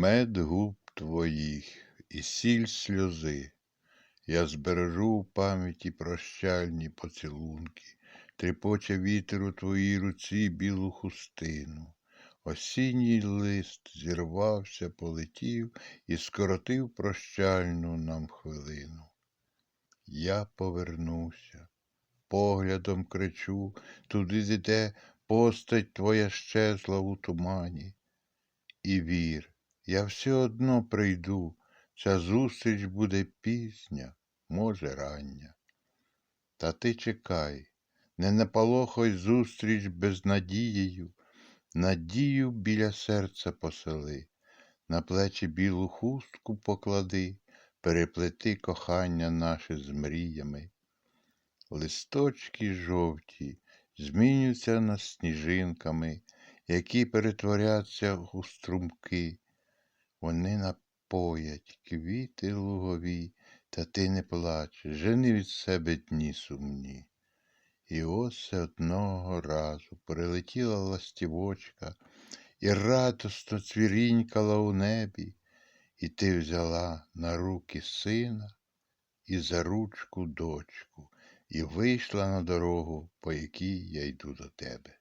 мед губ твоїх і сіль сльози. Я збережу в пам'яті прощальні поцілунки, тріпоче вітер у твоїй руці білу хустину. Осінній лист зірвався, полетів і скоротив прощальну нам хвилину. Я повернуся, поглядом кричу, туди, де постать твоя щезла у тумані. І вір, я все одно прийду, ця зустріч буде пізня, може, рання. Та ти чекай, не наполохай зустріч безнадією, надію біля серця посели, на плечі білу хустку поклади, переплети кохання наше з мріями. Листочки жовті змінюються на сніжинками, які перетворяться у струмки. Вони напоять квіти лугові, та ти не плач, жени від себе дні сумні. І ось одного разу прилетіла ластівочка і радосно цвірінькала у небі, і ти взяла на руки сина і за ручку дочку, і вийшла на дорогу, по якій я йду до тебе.